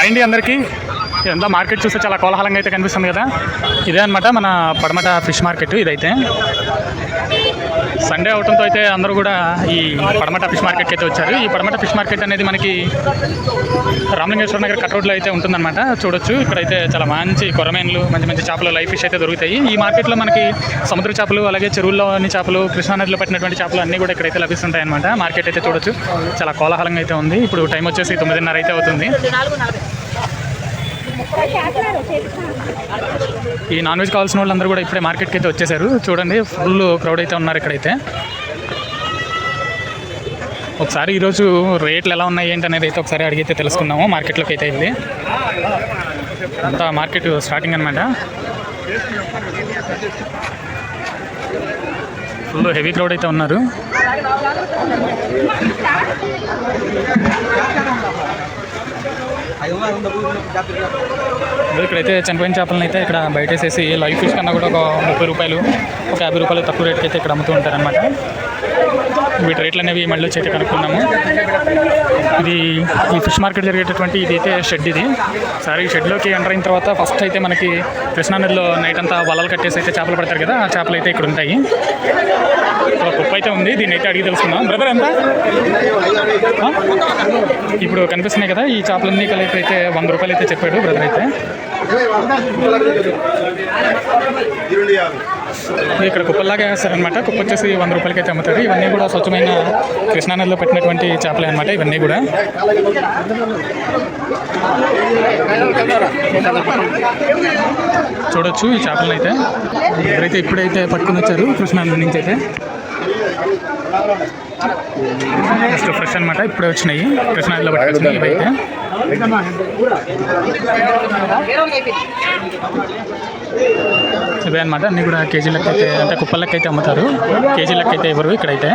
అయింది అందరికీ. ఇదంతా మార్కెట్ చూస్తే చాలా కోలాహలంగా అయితే కనిపిస్తుంది కదా. ఇదే అనమాట మన పడమట ఫిష్ మార్కెట్ ఇదైతే. సండే అవటంతో అయితే అందరూ కూడా ఈ పడమట ఫిష్ మార్కెట్కి అయితే వచ్చారు. ఈ పడమట ఫిష్ మార్కెట్ అనేది మనకి రామలింగేశ్వర నగర్ కట్అవుట్లో అయితే ఉంటుందన్నమాట. చూడొచ్చు. ఇక్కడైతే చాలా మంచి కొరమేన్లు మంచి మంచి చేపలు లైఫ్ ఫిష్ అయితే దొరుకుతాయి. ఈ మార్కెట్లో మనకి సముద్ర చేపలు అలాగే చెరువుల్లోని చేపలు కృష్ణానదిలో పట్టినటువంటి చేపలు అన్నీ కూడా ఇక్కడైతే లభిస్తుంటాయి అనమాట మార్కెట్ అయితే చూడొచ్చు. చాలా కోలాహలంగా అయితే ఉంది. ఇప్పుడు టైం వచ్చేసి తొమ్మిదిన్నర అయితే అవుతుంది. ఈ నాన్ వెజ్ కావాల్సిన వాళ్ళందరూ కూడా ఇప్పుడే మార్కెట్కి అయితే వచ్చేసారు. చూడండి ఫుల్ క్రౌడ్ అయితే ఉన్నారు ఇక్కడైతే. ఒకసారి ఈరోజు రేట్లు ఎలా ఉన్నాయి ఏంటి అనేది అయితే ఒకసారి అడిగితే తెలుసుకుందాము. మార్కెట్లోకి అయితే వెళ్ళి. అంతా మార్కెట్ స్టార్టింగ్ అనమాట ఫుల్ హెవీ క్రౌడ్ అయితే ఉన్నారు. ఇక్కడైతే చనిపోయిన చేపలను అయితే ఇక్కడ బయట వేసేసి లైఫ్ ఫిష్ కన్నా కూడా ఒక ముప్పై రూపాయలు ఒక యాభై రూపాయలు తక్కువ రేట్కి అయితే ఇక్కడ అమ్ముతూ ఉంటారనమాట వీటి రేట్లు అనేవి మళ్ళీ వచ్చి కనుక్కున్నాము ఇది ఈ ఫిష్ మార్కెట్ జరిగేటటువంటి ఇది అయితే షెడ్ ఇది. సరే ఈ షెడ్లోకి ఎంటర్ అయిన తర్వాత ఫస్ట్ అయితే మనకి కృష్ణానదిలో నైట్ అంతా వలలు కట్టేసి అయితే చేపలు పడతారు కదా ఆ చేపలు అయితే ఇక్కడ ఉంటాయి. ఇక్కడ కుప్ప అయితే ఉంది దీన్ని అయితే అడిగి తెలుసుకుందాం. బ్రదర్ ఎంత? ఇప్పుడు కనిపిస్తున్నాయి కదా ఈ చేపలన్నీ కలిపి అయితే వంద రూపాయలు అయితే చెప్పాడు బ్రదర్ అయితే. ఇక్కడ కుప్పల్లాగా వేస్తారనమాట కుప్ప వచ్చేసి వంద రూపాయలకి అయితే అమ్ముతారు. ఇవన్నీ కూడా స్వచ్ఛమైన కృష్ణానదిలో పెట్టినటువంటి చేపలే అనమాట ఇవన్నీ కూడా. చూడొచ్చు ఈ చేపలను అయితే ఎవరైతే ఇప్పుడైతే పట్టుకుని వచ్చారు కృష్ణానది నుంచి అయితే. జస్ట్ ఫ్రెష్ అనమాట ఇప్పుడే వచ్చినాయి. కృష్ణానదిలో పట్టుకొచ్చినాయి ఇవైతే ఇవే అనమాట అన్నీ కూడా కేజీ లెక్క అయితే అంటే కుప్పల లెక్క అయితే అమ్ముతారు. కేజీ లెక్క అయితే ఇవ్వరు ఇక్కడైతే.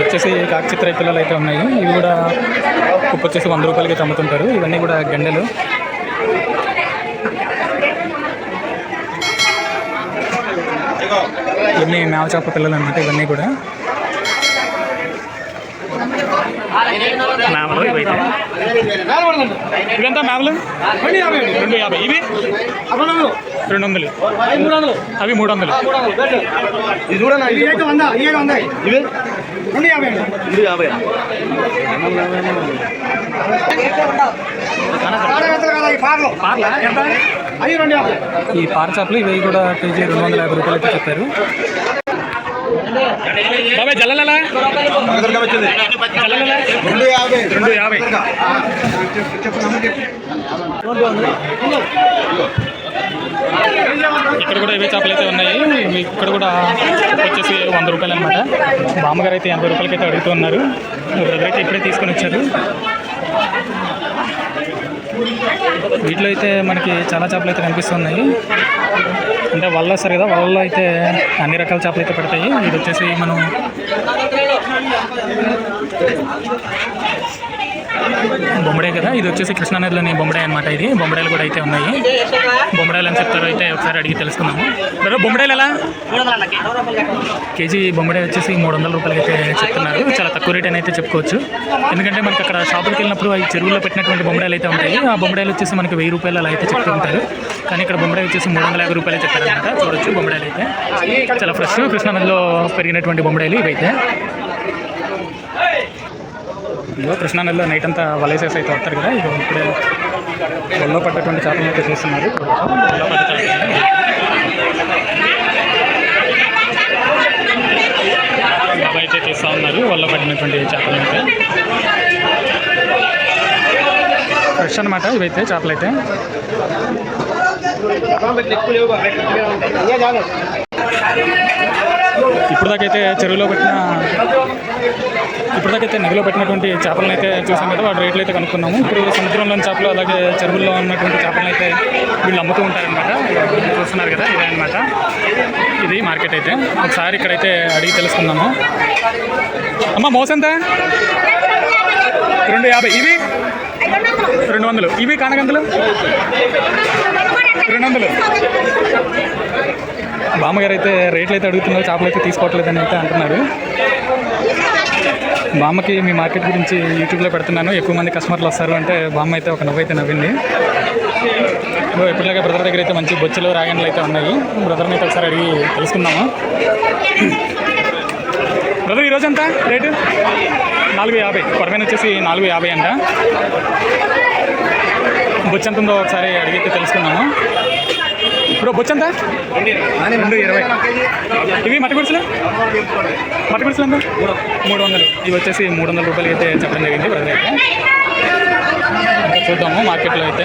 వచ్చేసి కాకచిత్ర పిల్లలు అయితే ఉన్నాయి. ఇవి కూడా కుప్ప వచ్చేసి వంద రూపాయలకి అయితే అమ్ముతుంటారు. ఇవన్నీ కూడా గండెలు. ఇవన్నీ మేవ చేప పిల్లలు అనమాట ఇవన్నీ కూడా. మేమలు ఇవైతే. ఇవంతా మేమలు రెండు యాభై ఇవి? రెండు వందలు అవి మూడు వందలు ఇది ఇవి రెండు యాభై ఇది యాభై. పార్లు? ఎంత? ఈ పార చేపలు ఇవి కూడా కేజీ రెండు వందల యాభై రూపాయలకి చెప్పారు. రెండు యాభై. రెండు యాభై. ఇక్కడ కూడా ఇవే చేపలు అయితే ఉన్నాయి. ఇవి ఇక్కడ కూడా వచ్చేసి వంద రూపాయలు అనమాట బామ్మగారు అయితే ఎనభై రూపాయలకి అయితే అడుగుతూ ఉన్నారు. బ్రదర్ అయితే ఇప్పుడే తీసుకొని వచ్చారు. వీటిలో అయితే మనకి చాలా చేపలు అయితే కనిపిస్తున్నాయి. అంటే వల్ల సరే కదా వలలో అయితే అన్ని రకాల చేపలు అయితే పడతాయి. ఇది వచ్చేసి మనం బొమ్మడే కదా? ఇది వచ్చేసి కృష్ణానదిలోని బొమ్మడే అనమాట ఇది. బొమ్మడాయిలు కూడా అయితే ఉన్నాయి. బొమ్మడాయలు అని చెప్తారు అయితే ఒకసారి అడిగి తెలుసుకుందాము. బ్రదర్ బొమ్మడాయిలు ఎలా? కేజీ బొమ్మడే వచ్చేసి మూడు వందల రూపాయలు అయితే చెప్తున్నారు. చాలా తక్కువ రేట్ అని అయితే చెప్పుకోవచ్చు. ఎందుకంటే మనకి అక్కడ షాపులకు వెళ్ళినప్పుడు అవి చెరువుల్లో పెట్టినటువంటి బొమ్మడాయిలు అయితే ఉంటాయి. ఆ బొమ్మడాయిలు వచ్చేసి మనకి వెయ్యి రూపాయలు అలా అయితే చెప్తూ ఉంటారు. కానీ ఇక్కడ బొమ్మడాయి వచ్చేసి మూడు వందల యాభై రూపాయలు చెప్పారనమాట చూడొచ్చు బొమ్మడాయిలు అయితే. చాలా ఫ్రెష్ కృష్ణానదిలో పెరిగినటువంటి బొమ్మడాయిలు ఇవైతే. ఇదిగో కృష్ణానదిలో నైట్ అంతా వలేసేసి అయితే వస్తారు కదా ఇది ఇప్పుడే ఒళ్ళో పడ్డటువంటి చేపలు అయితే చూస్తున్నారు. అయితే తీస్తూ ఉన్నారు ఒళ్ళో పడినటువంటి చేపలు అయితే. ఫ్రెష్ అనమాట ఇవైతే చేపలు అయితే. ఇప్పుడు దాకైతే చెరువులో పెట్టిన ఇప్పుడు దాకైతే నదిలో పెట్టినటువంటి చేపలను అయితే చూసాం కదా వాటి రేట్లు అయితే కనుక్కున్నాము. ఇప్పుడు సముద్రంలోని చేపలు అలాగే చెరువుల్లో ఉన్నటువంటి చేపలను అయితే వీళ్ళు అమ్ముతూ ఉంటారనమాట చూస్తున్నారు కదా ఇదే అనమాట ఇది మార్కెట్ అయితే. ఒకసారి ఇక్కడైతే అడిగి తెలుసుకుందాము. అమ్మ మోసంతా రెండు యాభై. ఇవి? రెండు వందలు. ఇవి కానగంతులు? రెండు వందలు. బామ్మగారు అయితే రేట్లు అయితే అడుగుతున్నారు చేపలు అయితే తీసుకోవట్లేదని అయితే అంటున్నారు. బామ్మకి మీ మార్కెట్ గురించి యూట్యూబ్లో పెడుతున్నాను ఎక్కువ మంది కస్టమర్లు వస్తారు అంటే బామ్మ అయితే ఒక నవ్వు అయితే నవ్వింది ఇదిగో బ్రదర్ దగ్గర అయితే మంచి బొచ్చెలు రాగండ్లు అయితే ఉన్నాయి. బ్రదర్ని అయితే ఒకసారి అడిగి తెలుసుకుందాము. బ్రదర్ ఈరోజు ఎంత రేటు? నాలుగు యాభై. కొరమైన వచ్చేసి నాలుగు యాభై అంట. బొచ్చు ఎంత ఉందో ఒకసారి అడిగితే తెలుసుకున్నాము ఇప్పుడు బొచ్చు ఎంత రెండు ఇరవై. ఇవి మట్టి గుడిసెలు? మట్టి గుడిసెలు ఎంత? మూడు వందలు. ఇవి వచ్చేసి మూడు వందల రూపాయలకి అయితే చెప్పడం జరిగింది బ్రదర్ అయితే ఇంకా చూద్దాము మార్కెట్లో అయితే.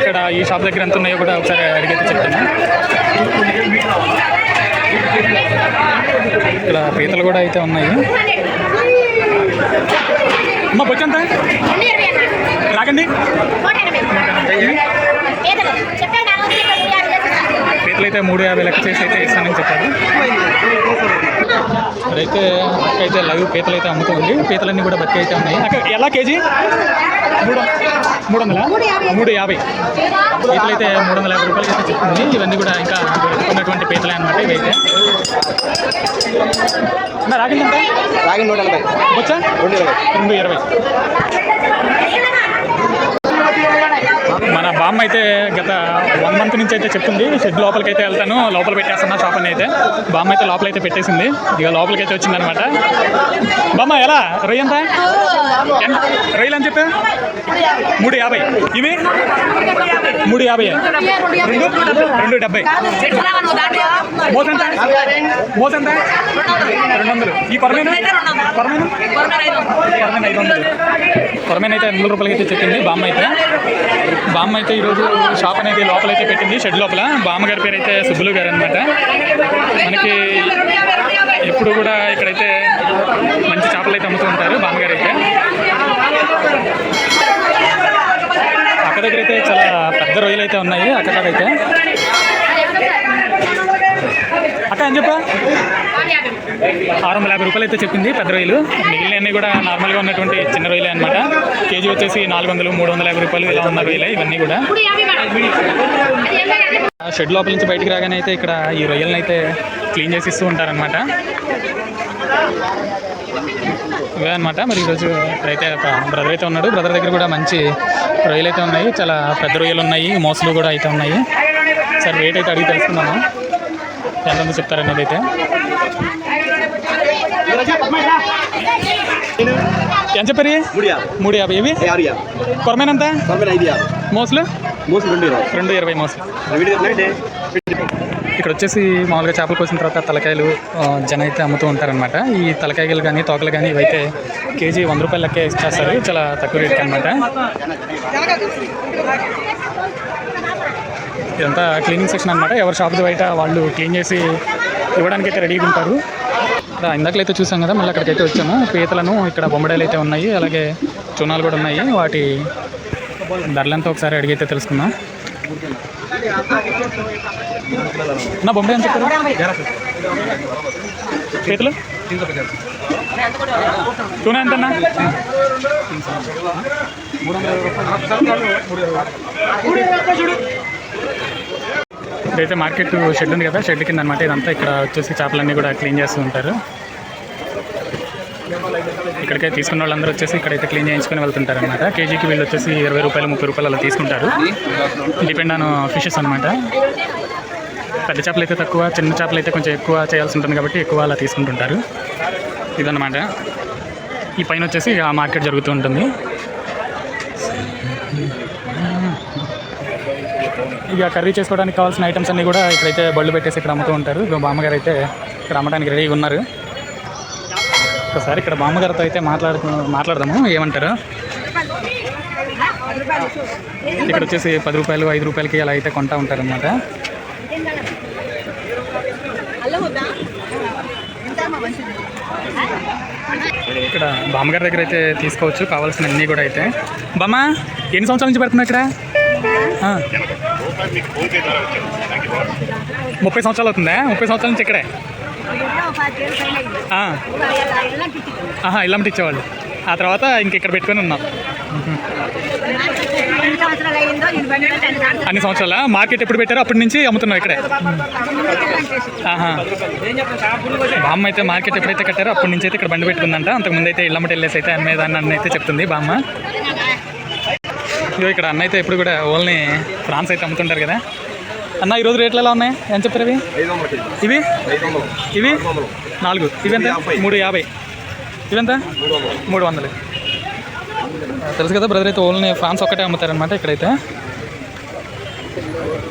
ఇక్కడ ఈ షాప్ దగ్గర ఎంత ఉన్నాయో కూడా ఒకసారి అడిగితే చెప్తాను. ఇక్కడ పీతలు కూడా అయితే ఉన్నాయి. అమ్మ బొచ్చు ఎంత రాకండి అయితే మూడు యాభై లెక్క చేసి అయితే ఇస్తానని చెప్పారు. ఇక్కడైతే అక్క అయితే లైవ్ పీతలు అయితే అమ్ముతుంది. పీతలన్నీ కూడా బతికి అయితే ఉన్నాయి. అక్క ఎలా కేజీ? మూడు మూడు వందల? మూడు యాభై. పీతలు అయితే మూడు వందల యాభై రూపాయలకి అయితే చెప్తుంది. ఇవన్నీ కూడా ఇంకా ఉన్నటువంటి పీతలే అనమాట ఇవైతే రాగింది ఎంత? రాగి నూట ఎనభై వచ్చా రెండు ఇరవై. రెండు ఇరవై. మన బామ్మ అయితే గత వన్ మంత్ నుంచి అయితే చెప్తుంది షెడ్ లోపలికి అయితే వెళ్తాను లోపల పెట్టేస్తున్నా షాప్ అని అయితే. బామ్మ అయితే లోపల అయితే పెట్టేసింది. ఇక లోపలికి అయితే వచ్చిందనమాట బామ్మ ఎలా? రొయ్య ఎంత? ఎంత? రొయ్యలు అని చెప్పా. మూడు యాభై. ఇవి? మూడు యాభై. రెండు? రెండు డెబ్బై. మోసంత మోసంత రెండు వందలు. ఈ పరమైన పరమైన పరమైన ఐదు వందలు. పరమైన అయితే వందల రూపాయలకి అయితే చెప్పింది బామ్మ అయితే. బామ్మ అయితే ఈరోజు షాప్ అనేది లోపల అయితే పెట్టింది షెడ్ లోపల. బామ్మ గారి పేరు అయితే సుబ్బులు గారు అనమాట మనకి ఎప్పుడు కూడా ఇక్కడైతే మంచి చేపలు అయితే అమ్ముతూ ఉంటారు బామ్మగారు అయితే. అక్క దగ్గర అయితే చాలా పెద్ద రొయ్యలు అయితే ఉన్నాయి అక్క అయితే అక్క అని చెప్పా ఆరు వందల యాభై రూపాయలు అయితే చెప్పింది పెద్ద రొయ్యలు. మిగిలినవన్నీ కూడా నార్మల్గా ఉన్నటువంటి చిన్న రొయ్యలే అనమాట కేజీ వచ్చేసి నాలుగు వందలు మూడు వందల యాభై రూపాయలు ఇలా ఉన్న రొయ్యలే ఇవన్నీ కూడా. ఆ షెడ్ లోపల నుంచి బయటికి రాగానే అయితే ఇక్కడ ఈ రొయ్యలను అయితే క్లీన్ చేసి ఇస్తూ ఉంటారనమాట ఇవే అనమాట మరి ఈరోజు ఇక్కడైతే ఒక బ్రదర్ అయితే ఉన్నాడు. బ్రదర్ దగ్గర కూడా మంచి రొయ్యలు అయితే ఉన్నాయి. చాలా పెద్ద రొయ్యలు ఉన్నాయి. మోసలు కూడా అయితే ఉన్నాయి. సరే రేట్ అయితే అడిగి తెలుసుకున్నాము ఎంత ఉందో చెప్తారనేది అయితే. ఎంత చెప్పారు? మూడు యాభై. ఇవి ఐదు యాభై. మోసలు? మూసి రెండు ఇరవై. మోసలు. ఇక్కడ వచ్చేసి మామూలుగా చేపలు కోసిన తర్వాత తలకాయలు జన అయితే అమ్ముతూ ఉంటారనమాట ఈ తలకాయలు కానీ తోకలు కానీ ఇవైతే కేజీ వంద రూపాయల లెక్కే ఇచ్చేస్తారు. చాలా తక్కువ రేట్కి అనమాట ఇదంతా క్లీనింగ్ సెక్షన్ అనమాట ఎవరి షాప్ది బయట వాళ్ళు క్లీన్ చేసి ఇవ్వడానికి అయితే రెడీగా ఉంటారు ఇక్కడ ఇందాకలైతే చూసాం కదా మళ్ళీ అక్కడికైతే వచ్చాము. పీతలను ఇక్కడ బొమ్మడాలు అయితే ఉన్నాయి అలాగే చునాలు కూడా ఉన్నాయి. వాటి ధరలంతా ఒకసారి అడిగైతే తెలుసుకుందాం. నా బొమ్మ ఎంత చెప్పారు పీతలు? టూనా ఎంతన్నా? ఇదైతే మార్కెట్ షెడ్ ఉంది కదా షెడ్ కింద అనమాట ఇదంతా ఇక్కడ వచ్చేసి చేపలన్నీ కూడా క్లీన్ చేస్తూ ఉంటారు. ఇక్కడికే తీసుకున్న వాళ్ళందరూ వచ్చేసి ఇక్కడైతే క్లీన్ చేయించుకొని వెళ్తుంటారు అనమాట కేజీకి వీళ్ళు వచ్చేసి ఇరవై రూపాయలు ముప్పై రూపాయలు అలా తీసుకుంటారు. డిపెండ్ ఆన్ ఫిషెస్ అనమాట పెద్ద చేపలు అయితే తక్కువ చిన్న చేపలు అయితే కొంచెం ఎక్కువ చేయాల్సి ఉంటుంది కాబట్టి ఎక్కువ అలా తీసుకుంటుంటారు. ఇదన్నమాట. ఈ పైన వచ్చేసి ఆ మార్కెట్ జరుగుతూ ఉంటుంది. ఇక కర్రీ చేసుకోవడానికి కావాల్సిన ఐటమ్స్ అన్నీ కూడా ఇక్కడైతే బళ్ళు పెట్టేసి ఇక్కడ అమ్ముతూ ఉంటారు. ఇక బామ్మగారు అయితే ఇక్కడ అమ్మడానికి రెడీగా ఉన్నారు. ఒకసారి ఇక్కడ బామ్మగారితో అయితే మాట్లాడు మాట్లాడదాము. ఏమంటారు? ఇక్కడ వచ్చేసి పది రూపాయలు ఐదు రూపాయలకి అలా అయితే కొంటా ఉంటారనమాట ఇక్కడ బామ్మగారి దగ్గర అయితే తీసుకోవచ్చు. కావాల్సిన అన్నీ కూడా అయితే. బామ్మ ఎన్ని సంవత్సరాల నుంచి పెడుతున్నా ఇక్కడ? ముప్పై సంవత్సరాలు అవుతుందా? ముప్పై సంవత్సరాల నుంచి ఇక్కడే? ఆహా ఇల్లమ్మటి ఇచ్చేవాళ్ళు. ఆ తర్వాత ఇంక ఇక్కడ పెట్టుకొని ఉన్నాం. అన్ని సంవత్సరాల? మార్కెట్ ఎప్పుడు పెట్టారో అప్పటి నుంచి అమ్ముతున్నావు ఇక్కడే. ఆహా. బామ్మ అయితే మార్కెట్ ఎప్పుడైతే కట్టారో అప్పటి నుంచి అయితే ఇక్కడ బండి పెట్టుకుందంట. అంతకుముందు అయితే ఇళ్ళమ్మటి వెళ్ళేసి అయితే అమ్మేదాన్ని అన్న అయితే చెప్తుంది బామ్మ. ఇదిగో ఇక్కడ అన్న అయితే ఎప్పుడు కూడా ఓన్లీ ఫ్రాన్స్ అయితే అమ్ముతుంటారు కదా. అన్న ఈరోజు రేట్లు ఎలా ఉన్నాయి? ఏం చెప్పారు ఇవి ఇవి? ఇవి? నాలుగు. ఇవి ఎంత. మూడు యాభై. ఇవెంత మూడు వందలు మూడు వందలు. తెలుసు కదా బ్రదర్ అయితే ఓన్లీ ఫ్రాన్స్ ఒక్కటే అమ్ముతారనమాట ఇక్కడైతే.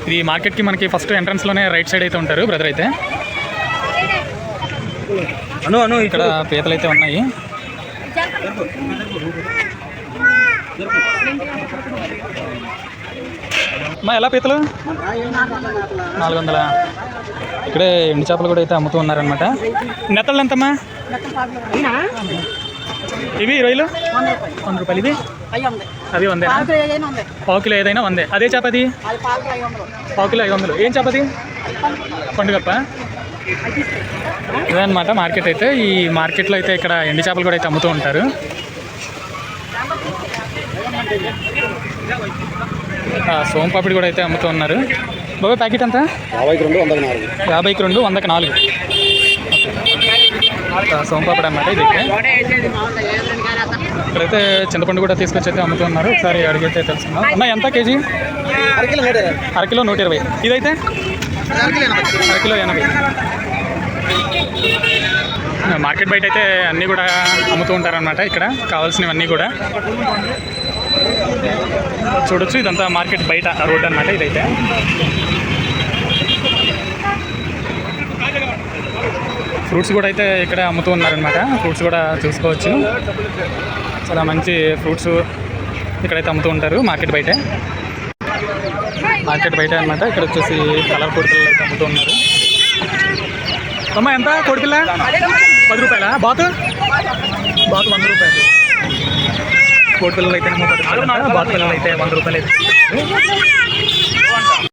ఇది మార్కెట్కి మనకి ఫస్ట్ ఎంట్రన్స్లోనే రైట్ సైడ్ అయితే ఉంటారు బ్రదర్ అయితే. అను అను ఇక్కడ పీతలు అయితే ఉన్నాయి. అమ్మా ఎలా పీతలు? నాలుగు వందల ఇక్కడే ఎండు చేపలు కూడా అయితే అమ్ముతూ ఉన్నారనమాట నెత్తళ్ళు ఎంతమ్మా? ఇవి రొయ్యలు? వంద రూపాయలు. ఇవి? అవి వందే పావు కిలో ఏదైనా వందే. అదే చేపది పావు కిలో ఐదు వందలు. ఏం చేపది పండుగప్ప. ఇదే మార్కెట్ అయితే. ఈ మార్కెట్లో అయితే ఇక్కడ ఎండు చేపలు కూడా అయితే అమ్ముతూ ఉంటారు. ఆ, సోంపాపిడి కూడా అయితే అమ్ముతూ ఉన్నారు. బాబాయ్ ప్యాకెట్ ఎంత? యాభైకి రెండు వందల నాలుగు. యాభైకి రెండు వందకి నాలుగు. సోంపాపిడి అన్నమాట ఇది. ఇక్కడైతే చింతపండు కూడా తీసుకొచ్చి అయితే అమ్ముతున్నారు. ఒకసారి అడిగితే తెలుసుకుందాం. అన్న ఎంత కేజీ? అరకిలో నూట ఇరవై. అరకిలో నూట ఇరవై. ఇదైతే? అరకిలో ఎనభై. మార్కెట్ బయట అయితే అన్నీ కూడా అమ్ముతూ ఉంటారనమాట ఇక్కడ. కావాల్సినవన్నీ కూడా. చూడొచ్చు ఇదంతా మార్కెట్ బయట రోడ్ అన్నమాట ఇదైతే. ఫ్రూట్స్ కూడా అయితే ఇక్కడ అమ్ముతూ ఉన్నారనమాట ఫ్రూట్స్ కూడా చూసుకోవచ్చు. చాలా మంచి ఫ్రూట్స్ ఇక్కడైతే అమ్ముతూ ఉంటారు మార్కెట్ బయటే. మార్కెట్ బయట అనమాట ఇక్కడ వచ్చేసి కలర్ కోడిపిల్లలు అయితే అమ్ముతూ ఉన్నారు. అమ్మ ఎంత? కోడిపిల్ల పది రూపాయల? బాతు? బాతు వంద రూపాయలు. కోడిపిల్లలు అయితే పది రూపాయలు బాతు పిల్లలు అయితే వంద రూపాయలు అయితే